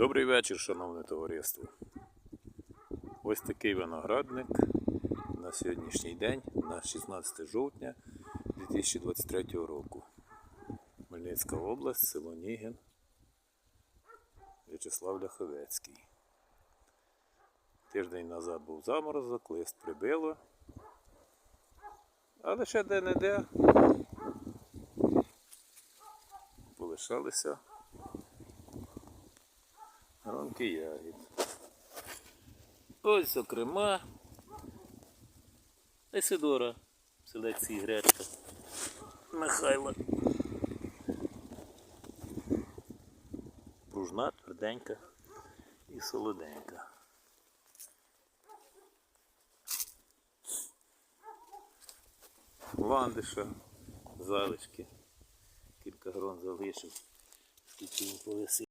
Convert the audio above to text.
Добрий вечір, шановне товариство. Ось такий виноградник на сьогоднішній день, на 16 жовтня 2023 року. Хмельницька область, село Нігін, В'ячеслав Ляховецький. Тиждень назад був заморозок, лист прибило. Але ще де-не-де полишалися гронки ягід. Ось, зокрема, Есидора селекції гречка Михайла. Пружна, тверденька і солоденька. Ландиша, залишки. Кілька грон залишив, скільки він повисить.